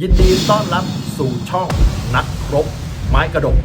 ยินดีต้อนรับสู่ช่องนักรบไม้กระดก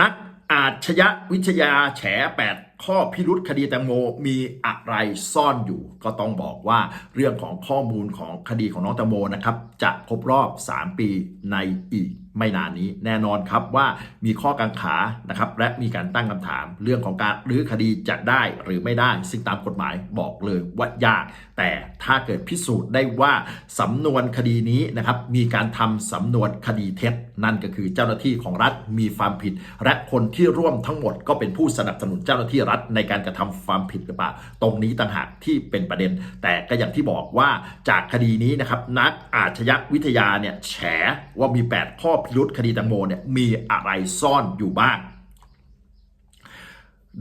นักอาชญะวิทยาแฉ 8 ข้อพิรุษคดีแตงโมมีอะไรซ่อนอยู่ ก็ต้องบอกว่าเรื่องของข้อมูลของคดีของน้องแตงโมนะครับ จะครบรอบ 3 ปีในอีกไม่นานนี้แน่นอนครับว่ามีข้อกังขานะครับและมีการตั้งคำถามเรื่องของการรื้อคดีจะได้หรือไม่ได้ ซึ่งตามกฎหมายบอกเลยว่ายาก แต่ถ้าเกิดพิสูจน์ได้ว่าสำนวนคดีนี้นะครับมีการทำสำนวนคดีเท็จ นั่นก็คือเจ้าหน้าที่ของรัฐมีความผิด และคนที่ร่วมทั้งหมดก็เป็นผู้สนับสนุนเจ้าหน้าที่รัฐในการกระทำความผิดหรือเปล่า ตรงนี้ต่างหากที่เป็นประเด็น แต่ก็อย่างที่บอกว่าจากคดีนี้นะครับนักอาชญาวิทยาเนี่ยแฉว่ามี 8 ข้อพิรุษคดีแตังโมเนี่ยมีอะไรซ่อนอยู่บ้าง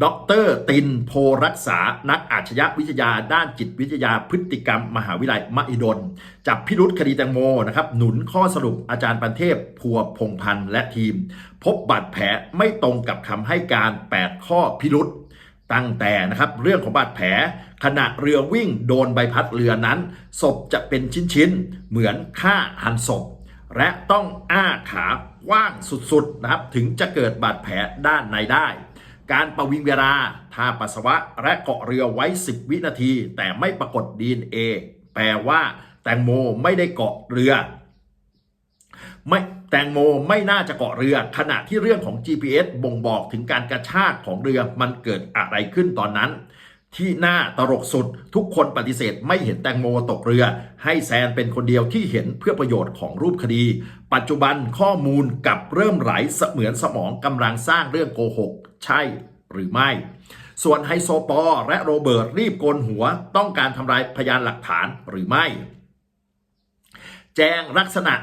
ดรตินโพรักษา นักอาชญาวิทยา ด้านจิตวิทยาพฤติกรรม มหาวิทยาลัยมหิดล จับพิรุษคดีแตงโมนะครับ หนุนข้อสรุปอาจารย์ปันเทพพัวพงพันธ์และทีม พบบาดแผลไม่ตรงกับคำให้การ 8 ข้อพิรุษตั้งแต่นะครับเรื่องของบาดแผลขณะเรือวิ่งโดนใบพัดเรือนั้น ศพจะเป็นชิ้นๆ เหมือนฆ่าหันศพ และต้องอ้าขากว้างสุดๆนะครับ ถึงจะเกิดบาดแผลด้านในได้ การประวิงเวลาท่าปัสสาวะและเกาะเรือไว้ 10 วินาที แต่ไม่ปรากฏ DNA แปลว่าแตงโมไม่ได้เกาะเรือ ไม่แตงโมไม่น่าจะเกาะเรือ ขณะที่เรื่องของ GPS บ่งบอกถึงการกระชากของเรือมันเกิดอะไรขึ้นตอนนั้น ที่น่าตลกสุด ทุกคนปฏิเสธไม่เห็นแตงโมตกเรือ ให้แซนเป็นคนเดียวที่เห็นเพื่อประโยชน์ของรูปคดี ปัจจุบันข้อมูลกลับเริ่มไหลเสมือนสมองกำลังสร้างเรื่องโกหก ใช่หรือไม่ ส่วนไฮโซปอและโรเบิร์ตรีบโกนหัวต้องการทำลายพยานหลักฐานหรือไม่ แจ้งลักษณะ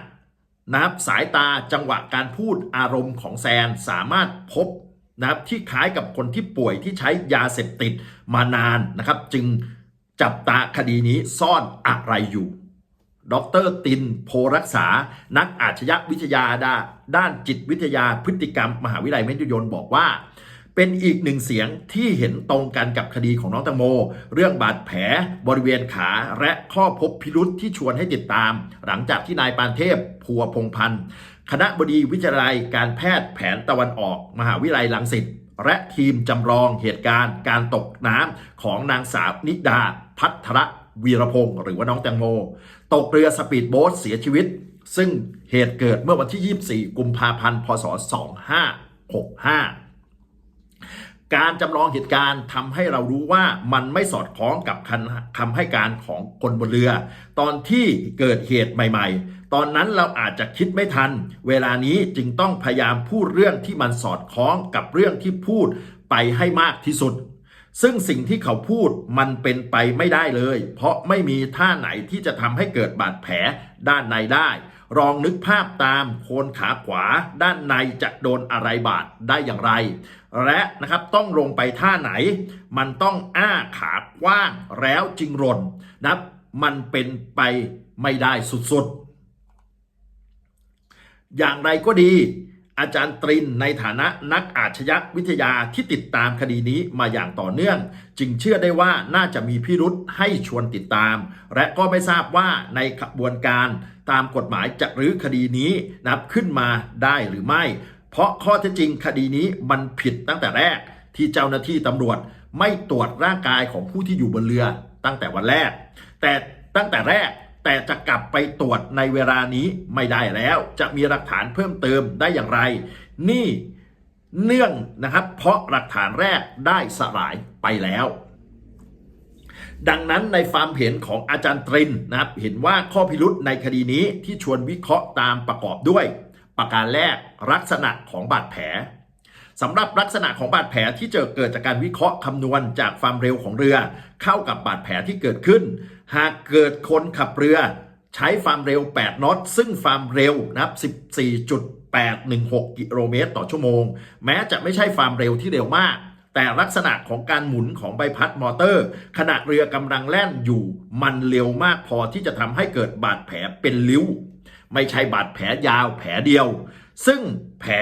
นะับสายตาจังหวะการพูดอารมณ์ของแซนสามารถพบ นะครับที่คล้ายกับคนที่ป่วยที่ใช้ยาเสพติดมานานนะครับ จึงจับตาคดีนี้ซ่อนอะไรอยู่ดรตินโพรักษา นักอาชญาวิทยาด้านจิตวิทยาพฤติกรรม มหาวิทยาลัยมหิดลบอกว่า เป็นอีกหนึ่งเสียงที่เห็นตรงกันกับคดีของน้องตังโม เรื่องบาดแผลบริเวณขาและข้อพบพิรุษที่ชวนให้ติดตาม หลังจากที่นายปานเทพพัวพงพันธ์คณะบดีวิทยาลัยการแพทย์แผนตะวันออก มหาวิทยาลัยลังสิตและทีมจำลองเหตุการณ์ การตกน้ำของนางสาวนิดา พัทรวีรพงศ์หรือว่าน้องแตงโม ตกเรือสปีดโบ๊ทเสียชีวิต ซึ่งเหตุเกิดเมื่อวันที่ 24 กุมภาพันธ์ พศ 2565 การจำลองเหตุการณ์ทำให้เรารู้ว่ามันไม่สอดคล้องกับคำให้การของคนบนเรือ ตอนที่เกิดเหตุใหม่ ๆ ตอนนั้นเราอาจจะคิดไม่ทัน เวลานี้จึงต้องพยายามพูดเรื่องที่มันสอดคล้องกับเรื่องที่พูดไปให้มากที่สุด ซึ่งสิ่งที่เขาพูดมันเป็นไปไม่ได้เลย เพราะไม่มีท่าไหนที่จะทำให้เกิดบาดแผลด้านในได้ลองนึกภาพตามโคนขาขวาด้านในจะโดนอะไรบาดได้อย่างไร และนะครับต้องลงไปท่าไหน มันต้องอ้าขากว้างแล้วจึงหล่นนะครับมันเป็นไปไม่ได้สุดๆ อย่างไรก็ดี อาจารย์ตรินในฐานะนักอาชญาวิทยาที่ติดตามคดีนี้มาอย่างต่อเนื่อง จึงเชื่อได้ว่าน่าจะมีพิรุษให้ชวนติดตาม และก็ไม่ทราบว่าในขบวนการตามกฎหมายจะรื้อคดีนี้นับขึ้นมาได้หรือไม่ เพราะข้อเท็จจริงคดีนี้มันผิดตั้งแต่แรกที่เจ้าหน้าที่ตำรวจไม่ตรวจร่างกายของผู้ที่อยู่บนเรือตั้งแต่วันแรก แต่ตั้งแต่แรกแต่จะกลับไปตรวจในเวลานี้ไม่ได้แล้ว จะมีหลักฐานเพิ่มเติมได้อย่างไร นี่เนื่องนะครับ เพราะหลักฐานแรกได้สลายไปแล้ว ดังนั้นในความเห็นของอาจารย์ตรินนะครับ เห็นว่าข้อพิรุษในคดีนี้ที่ชวนวิเคราะห์ตามประกอบด้วย ประการแรกลักษณะของบาดแผลสำหรับลักษณะของบาดแผลที่เจอเกิดจากการวิเคราะห์คำนวณจากความเร็วของเรือ เข้ากับบาดแผลที่เกิดขึ้น หากเกิดคนขับเรือ ใช้ความเร็ว 8นอต ซึ่งความเร็วนะครับ 14.816 กิโลเมตรต่อชั่วโมง แม้จะไม่ใช่ความเร็วที่เร็วมาก แต่ลักษณะของการหมุนของใบพัดมอเตอร์ ขณะเรือกำลังแล่นอยู่ มันเร็วมากพอที่จะทำให้เกิดบาดแผลเป็นริ้ว ไม่ใช่บาดแผลยาวแผลเดียว ซึ่งแผล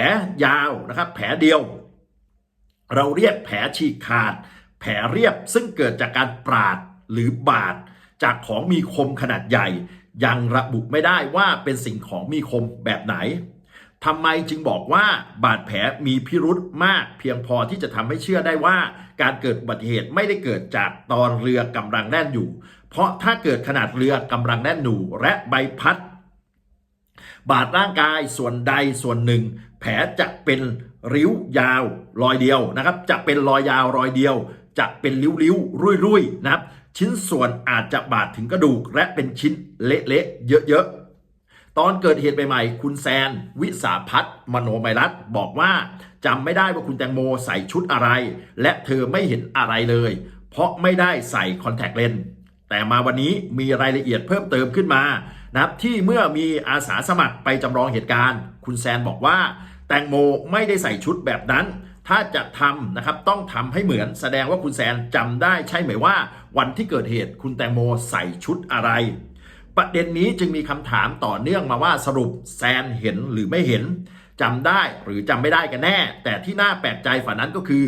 ยาวนะครับแผลเดียว เราเรียกแผลฉีกขาด แผลเรียบซึ่งเกิดจากการปราดหรือบาดจากของมีคมขนาดใหญ่ ยังระบุไม่ได้ว่าเป็นสิ่งของมีคมแบบไหนทำไมจึงบอกว่าบาดแผลมีพิรุธมาก เพียงพอที่จะทำให้เชื่อได้ว่าการเกิดอุบัติเหตุไม่ได้เกิดจากตอนเรือกำลังแน่นอยู่ เพราะถ้าเกิดขนาดเรือกำลังแน่นหนูและใบพัด บาดร่างกายส่วนใดส่วนหนึ่ง แผลจะเป็นริ้วยาวรอยเดียวนะครับ จะเป็นรอยยาวรอยเดียว จะเป็นริ้วๆรุ่ยๆนะครับ ชิ้นส่วนอาจจะบาดถึงกระดูก และเป็นชิ้นเละๆเยอะๆตอนเกิดเหตุใหม่ๆ คุณแซน วิสาพัฒน์มโนไมรัตน์บอกว่าจำไม่ได้ว่าคุณแตงโมใส่ชุดอะไร และเธอไม่เห็นอะไรเลย เพราะไม่ได้ใส่คอนแทคเลนส์ แต่มาวันนี้มีรายละเอียดเพิ่มเติมขึ้นมานะครับที่เมื่อมีอาสาสมัครไปจำลองเหตุการณ์ คุณแซนบอกว่า แตงโมไม่ได้ใส่ชุดแบบนั้น ถ้าจะทำนะครับต้องทำให้เหมือน แสดงว่าคุณแซนจำได้ใช่ไหมว่า วันที่เกิดเหตุคุณแตงโมใส่ชุดอะไร ประเด็นนี้จึงมีคำถามต่อเนื่องมาว่าสรุปแซนเห็นหรือไม่เห็นจำได้หรือจำไม่ได้กันแน่ แต่ที่น่าแปลกใจฝ่านั้นก็คือ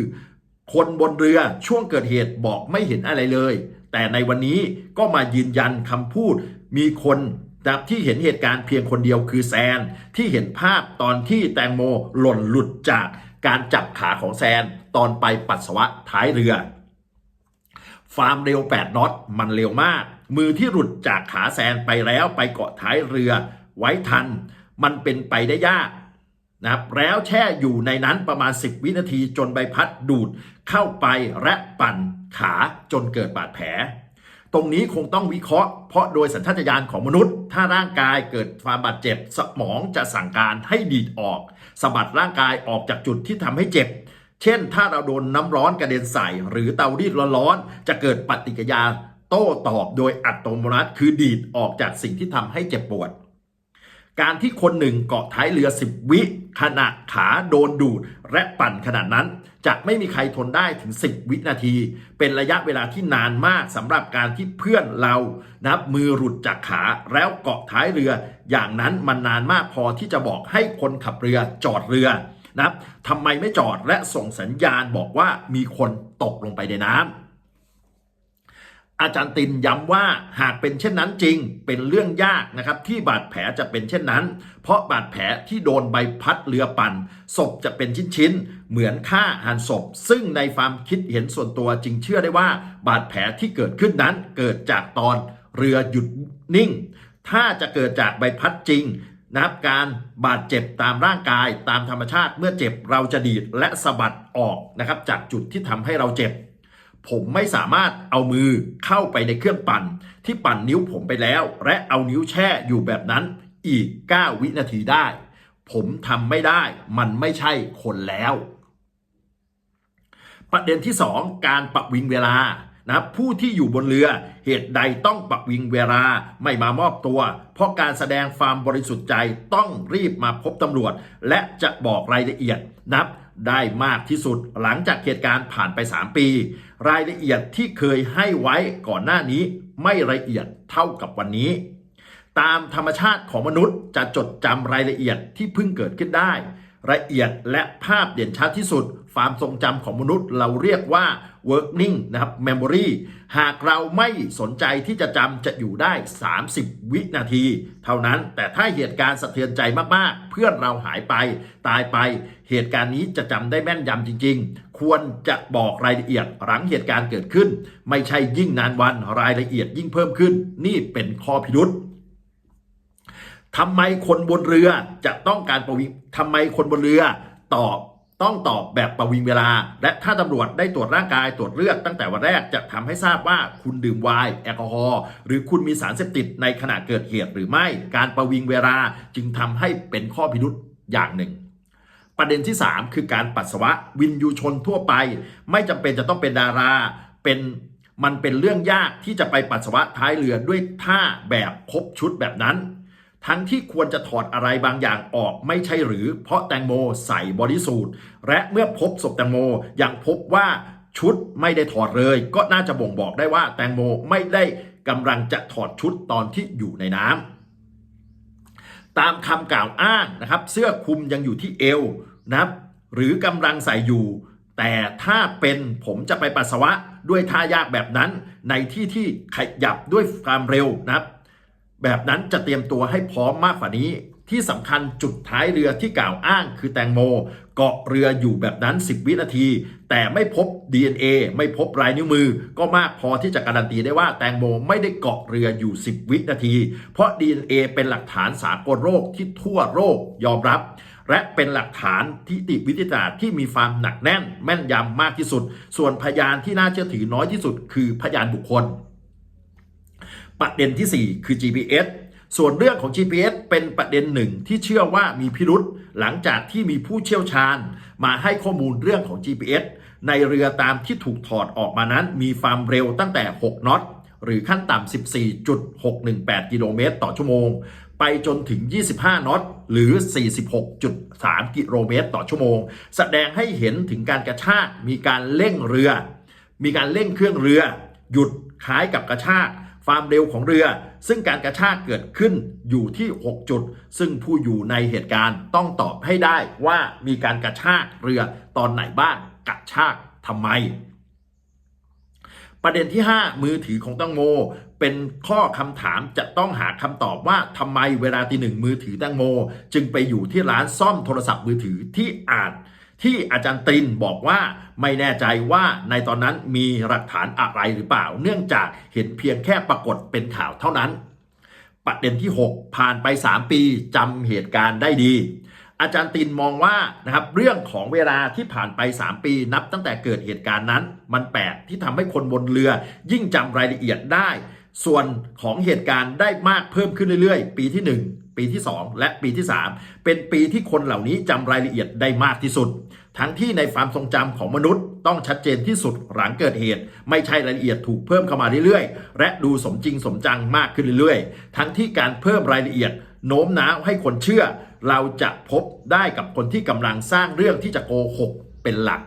คนบนเรือช่วงเกิดเหตุบอกไม่เห็นอะไรเลย แต่ในวันนี้ก็มายืนยันคำพูดมีคนนะครับที่เห็นเหตุการณ์เพียงคนเดียวคือแซน ที่เห็นภาพตอนที่แตงโมหล่นหลุดจากการจับขาของแซน ตอนไปปัสสาวะท้ายเรือฟาร์มเร็ว 8น็อตมันเร็วมาก มือที่หลุดจากขาแซนไปแล้วไปเกาะท้ายเรือไว้ทัน มันเป็นไปได้ยาก นะครับแล้วแช่อยู่ในนั้นประมาณ 10 วินาทีจนใบพัดดูดเข้าไปและปั่นขาจนเกิดบาดแผล ตรงนี้คงต้องวิเคราะห์เพราะโดยสัญชาตญาณของมนุษย์ ถ้าร่างกายเกิดความบาดเจ็บ สมองจะสั่งการให้ดีดออกสะบัดร่างกายออกจากจุดที่ทำให้เจ็บ เช่น ถ้าเราโดนน้ำร้อนกระเด็นใส่ หรือเตารีดร้อนๆจะเกิดปฏิกิริยาโต้ตอบโดยอัตโนมัติคือดีดออกจากสิ่งที่ทำให้เจ็บปวด การที่คนหนึ่งเกาะท้ายเรือ 10 วิขณะขาโดนดูดและปั่นขนาดนั้น จะไม่มีใครทนได้ถึง 10 วินาที เป็นระยะเวลาที่นานมากสำหรับการที่เพื่อนเรานับมือหลุดจากขาแล้วเกาะท้ายเรือ อย่างนั้นมันนานมากพอที่จะบอกให้คนขับเรือจอดเรือนะทำไมไม่จอดและส่งสัญญาณบอกว่ามีคนตกลงไปในน้ำ อาจารย์ตินย้ำว่าหากเป็นเช่นนั้นจริง เป็นเรื่องยากนะครับที่บาดแผลจะเป็นเช่นนั้น เพราะบาดแผลที่โดนใบพัดเรือปั่น ศพจะเป็นชิ้นๆ เหมือนฆ่าหันศพ ซึ่งในความคิดเห็นส่วนตัวจึงเชื่อได้ว่า บาดแผลที่เกิดขึ้นนั้นเกิดจากตอนเรือหยุดนิ่ง ถ้าจะเกิดจากใบพัดจริงนะครับการบาดเจ็บตามร่างกายตามธรรมชาติเมื่อเจ็บเราจะดีดและสะบัดออกนะครับจากจุดที่ทำให้เราเจ็บ ผมไม่สามารถเอามือเข้าไปในเครื่องปั่น ที่ปั่นนิ้วผมไปแล้ว และเอานิ้วแช่อยู่แบบนั้นอีก 9 วินาทีได้ ผมทำไม่ได้ มันไม่ใช่คนแล้ว ประเด็นที่ 2 การปรับวิงเวลานะผู้ที่อยู่บนเรือเหตุใดต้องปรับวิงเวลาไม่มามอบตัว เพราะการแสดงความบริสุทธิ์ใจต้องรีบมาพบตำรวจ และจะบอกรายละเอียดนับได้มากที่สุดหลังจากเหตุการณ์ผ่านไป 3 ปี รายละเอียดที่เคยให้ไว้ก่อนหน้านี้ไม่ละเอียดเท่ากับวันนี้ ตามธรรมชาติของมนุษย์จะจดจำรายละเอียดที่เพิ่งเกิดขึ้นได้ ละเอียดและภาพเด่นชัดที่สุดความทรงจำของมนุษย์เราเรียกว่า working นะครับ memory หากเราไม่สนใจที่จะจำจะอยู่ได้ 30 วินาที เท่านั้นแต่ถ้าเหตุการณ์สะเทือนใจมากๆ เพื่อนเราหายไปตายไป เหตุการณ์นี้จะจำได้แม่นยำจริง ควรจะบอกรายละเอียดหลังเหตุการณ์เกิดขึ้น ไม่ใช่ยิ่งนานวันรายละเอียดยิ่งเพิ่มขึ้น นี่เป็นข้อพิรุษทำไมคนบนเรือจะต้องการประวิงทำไมคนบนเรือตอบต้องตอบแบบประวิงเวลา และถ้าตำรวจได้ตรวจร่างกายตรวจเลือดตั้งแต่วันแรกจะทำให้ทราบว่าคุณดื่มไวน์แอลกอฮอล์หรือคุณมีสารเสพติดในขณะเกิดเหตุหรือไม่ การประวิงเวลาจึงทำให้เป็นข้อพิรุษอย่างหนึ่ง ประเด็นที่ 3 คือการปัสสาวะวินยูชนทั่วไป ไม่จำเป็นจะต้องเป็นดาราเป็นมันเป็นเรื่องยากที่จะไปปัสสาวะท้ายเรือด้วยท่าแบบครบชุดแบบนั้น ทั้งที่ควรจะถอดอะไรบางอย่างออกไม่ใช่หรือ เพราะแตงโมใส่บอดี้สูทและเมื่อพบศพแตงโมยังพบว่าชุดไม่ได้ถอดเลย ก็น่าจะบ่งบอกได้ว่าแตงโมไม่ได้กำลังจะถอดชุดตอนที่อยู่ในน้ำ ตามคำกล่าวอ้างนะครับ เสื้อคลุมยังอยู่ที่เอวนะครับ หรือกำลังใส่อยู่ แต่ถ้าเป็นผมจะไปปัสสาวะด้วยท่ายากแบบนั้น ในที่ที่ขยับด้วยความเร็วนะครับ แบบนั้นจะเตรียมตัวให้พร้อมมากกว่านี้ ที่สำคัญจุดท้ายเรือที่กล่าวอ้างคือแตงโม เกาะเรืออยู่แบบนั้น 10 วินาที แต่ไม่พบ DNA ไม่พบลายนิ้วมือ ก็มากพอที่จะการันตีได้ว่าแตงโมไม่ได้เกาะเรืออยู่ 10 วินาที เพราะ DNA เป็นหลักฐานสากลโรคที่ทั่วโลกยอมรับ และเป็นหลักฐานที่ติวิทยาศาสตร์ที่มีความหนักแน่น แม่นยำมากที่สุด ส่วนพยานที่น่าเชื่อถือน้อยที่สุด คือพยานบุคคล ประเด็นที่ 4 คือ GPS ส่วนเรื่องของ GPS เป็นประเด็นหนึ่งที่เชื่อว่ามีพิรุษหลังจากที่มีผู้เชี่ยวชาญ มาให้ข้อมูลเรื่องของ GPS ในเรือตามที่ถูกถอดออกมานั้น มีความเร็วตั้งแต่ 6น็อตหรือขั้นต่ำ 14.618 กิโลเมตรต่อชั่วโมง ไปจนถึง 25น็อตหรือ 46.3 กิโลเมตรต่อชั่วโมง แสดงให้เห็นถึงการกระชากมีการเร่งเรือ มีการเร่งเครื่องเรือ หยุดคล้ายกับกระชากความเร็วของเรือ ซึ่งการกระชากเกิดขึ้นอยู่ที่ 6 จุด ซึ่งผู้อยู่ในเหตุการณ์ต้องตอบให้ได้ว่ามีการกระชากเรือตอนไหนบ้างกระชากทำไม ประเด็นที่ 5 มือถือของตังโม เป็นข้อคำถามจะต้องหาคำตอบว่าทำไมเวลาตีหนึ่งมือถือตังโม จึงไปอยู่ที่ร้านซ่อมโทรศัพท์มือถือที่อาจ ที่อาจารย์ตรินบอกว่าไม่แน่ใจว่าในตอนนั้นมีหลักฐานอะไรหรือเปล่า เนื่องจากเห็นเพียงแค่ปรากฏเป็นข่าวเท่านั้น ประเด็นที่ 6 ผ่านไป 3 ปีจำเหตุการณ์ได้ดี อาจารย์ตินมองว่านะครับเรื่องของเวลาที่ผ่านไป 3 ปีนับตั้งแต่เกิดเหตุการณ์นั้น มันแปลกที่ทำให้คนบนเรือ ยิ่งจำรายละเอียดได้ ส่วนของเหตุการณ์ได้มากเพิ่มขึ้นเรื่อยๆ ปีที่ 1 ปีที่ 2 และปีที่ 3 เป็นปีที่คนเหล่านี้จำรายละเอียดได้มากที่สุด ทั้งที่ในความทรงจำของมนุษย์ต้องชัดเจนที่สุดหลังเกิดเหตุ ไม่ใช่รายละเอียดถูกเพิ่มเข้ามาเรื่อยๆ และดูสมจริงสมจังมากขึ้นเรื่อยๆ ทั้งที่การเพิ่มรายละเอียด โน้มน้าวให้คนเชื่อ เราจะพบได้กับคนที่กำลังสร้างเรื่องที่จะโกหกเป็นหลัก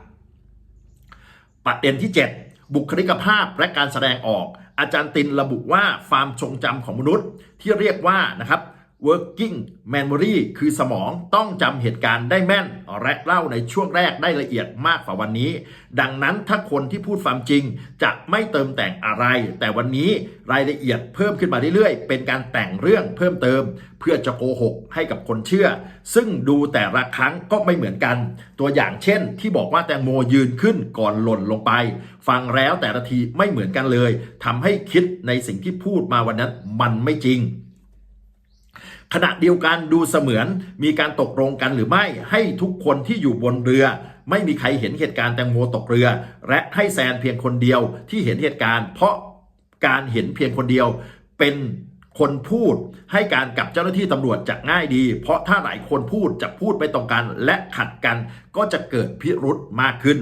ประเด็นที่ 7 บุคลิกภาพและการแสดงออก อาจารย์ตินระบุว่าความทรงจำของมนุษย์ที่เรียกว่านะครับ working memory คือสมองต้องจำเหตุการณ์ได้แม่น และเล่าในช่วงแรกได้ละเอียดมากกว่าวันนี้ ดังนั้นถ้าคนที่พูดความจริงจะไม่เติมแต่งอะไร แต่วันนี้รายละเอียดเพิ่มขึ้นมาเรื่อยๆ เป็นการแต่งเรื่องเพิ่มเติม เพื่อจะโกหกให้กับคนเชื่อ ซึ่งดูแต่ละครั้งก็ไม่เหมือนกัน ตัวอย่างเช่น ที่บอกว่าแตงโมยืนขึ้นก่อนหล่นลงไป ฟังแล้วแต่ละทีไม่เหมือนกันเลยทำให้คิดในสิ่งที่พูดมาวันนั้นมันไม่จริง ขณะเดียวกันดูเสมือนมีการตกลงกันหรือไม่ให้ทุกคนที่อยู่บนเรือ ไม่มีใครเห็นเหตุการณ์แตงโมตกเรือ และให้แซนเพียงคนเดียวที่เห็นเหตุการณ์ เพราะการเห็นเพียงคนเดียว เป็นคนพูดให้การกับเจ้าหน้าที่ตำรวจจะง่ายดี เพราะถ้าหลายคนพูดจะพูดไปตรงกันและขัดกันก็จะเกิดพิรุธมากขึ้น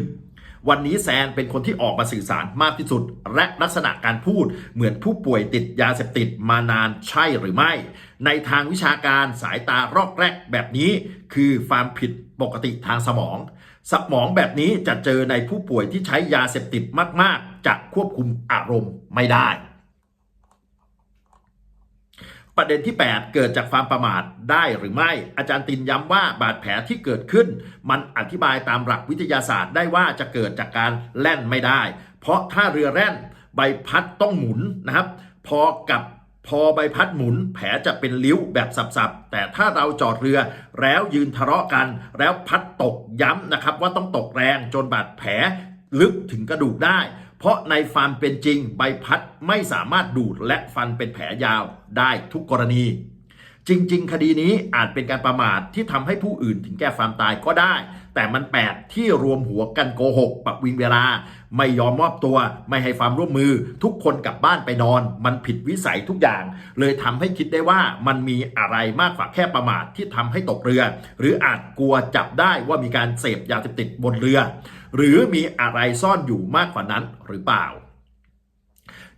วันนี้แซนเป็นคนที่ออกมาสื่อสารมากที่สุด และลักษณะการพูดเหมือนผู้ป่วยติดยาเสพติดมานานใช่หรือไม่ ในทางวิชาการสายตารอกแรกแบบนี้คือความผิดปกติทางสมอง สมองแบบนี้จะเจอในผู้ป่วยที่ใช้ยาเสพติดมาก ๆ จะควบคุมอารมณ์ไม่ได้ ประเด็นที่ 8 เกิดจากความประมาทได้หรือไม่ อาจารย์ตินย้ำว่าบาดแผลที่เกิดขึ้น มันอธิบายตามหลักวิทยาศาสตร์ได้ว่าจะเกิดจากการแล่นไม่ได้ เพราะถ้าเรือแล่นใบพัดต้องหมุนนะครับ พอกับพอใบพัดหมุนแผลจะเป็นริ้วแบบสับๆ แต่ถ้าเราจอดเรือแล้วยืนทะเลาะกัน แล้วพัดตกย้ำนะครับว่าต้องตกแรงจนบาดแผลลึกถึงกระดูกได้ เพราะในความเป็นจริงใบพัดไม่สามารถดูดและฟันเป็นแผลยาวได้ทุกกรณี จริง ๆ คดีนี้อาจเป็นการประมาทที่ทำให้ผู้อื่นถึงแก่ความตายก็ได้ แต่มันแปลกที่รวมหัวกันโกหกปักวิงเวลา ไม่ยอมมอบตัว ไม่ให้ความร่วมมือ ทุกคนกลับบ้านไปนอน มันผิดวิสัยทุกอย่าง เลยทำให้คิดได้ว่ามันมีอะไรมากกว่าแค่ประมาทที่ทำให้ตกเรือ หรืออาจกลัวจับได้ว่ามีการเสพยาเสพติดบนเรือ หรือมีอะไรซ่อนอยู่มากกว่านั้นหรือเปล่า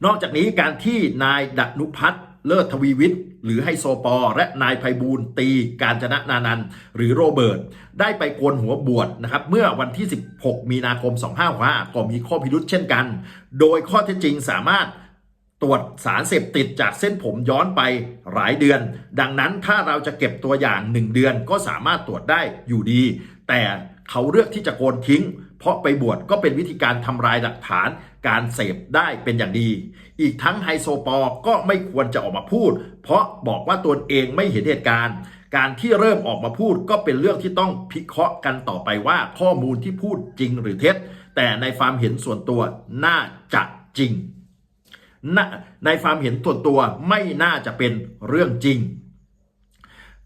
นอกจากนี้การที่นายดนุพัฒน์เลิศทวีวิทย์หรือไฮโซปอ และนายไพบูลตีการจนะนานันหรือโรเบิร์ตได้ไปโกนหัวบวชนะครับ เมื่อวันที่ 16 มีนาคม 2565ก็มีข้อพิรุษเช่นกัน โดยข้อเท็จจริงสามารถตรวจสารเสพติดจากเส้นผมย้อนไปหลายเดือน ดังนั้นถ้าเราจะเก็บตัวอย่าง 1 เดือนก็สามารถตรวจได้อยู่ดี แต่เขาเลือกที่จะโกนทิ้ง เพราะไปบวชก็เป็นวิธีการทำลายหลักฐานการเสพได้เป็นอย่างดี อีกทั้งไฮโซปอล์ก็ไม่ควรจะออกมาพูด เพราะบอกว่าตนเองไม่เห็นเหตุการณ์ การที่เริ่มออกมาพูดก็เป็นเรื่องที่ต้องพิเคราะห์กันต่อไปว่าข้อมูลที่พูดจริงหรือเท็จ แต่ในความเห็นส่วนตัวน่าจะจริง ในความเห็นส่วนตัวไม่น่าจะเป็นเรื่องจริง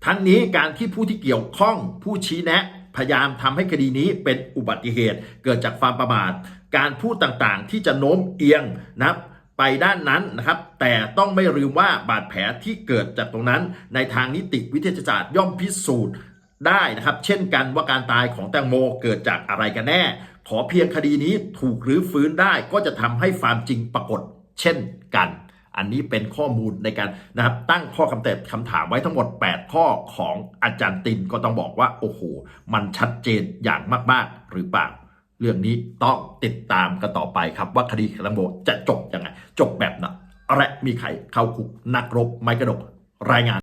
ทั้งนี้การที่ผู้ที่เกี่ยวข้องผู้ชี้แนะ พยายามทำให้คดีนี้เป็นอุบัติเหตุเกิดจากความประมาทการพูดต่างๆ ที่จะโน้มเอียงนะครับไปด้านนั้นนะครับ แต่ต้องไม่ลืมว่าบาดแผลที่เกิดจากตรงนั้น ในทางนิติวิทยาศาสตร์ย่อมพิสูจน์ได้นะครับ เช่นกันว่าการตายของแตงโมเกิดจากอะไรกันแน่ ขอเพียงคดีนี้ถูกหรือฟื้นได้ก็จะทำให้ความจริงปรากฏ เช่นกัน อันนี้เป็นข้อมูลในการนะครับตั้งข้อคำเตคำถามไว้ทั้งหมด 8 ข้อของอาจารย์ตินก็ต้องบอกว่าโอ้โหมันชัดเจนอย่างมากๆหรือเปล่า เรื่องนี้ต้องติดตามกันต่อไปครับว่าคดีแตงโมจะจบยังไง จบแบบไหนและมีใครเข้าคุกนักรบไม้กระดกรายงาน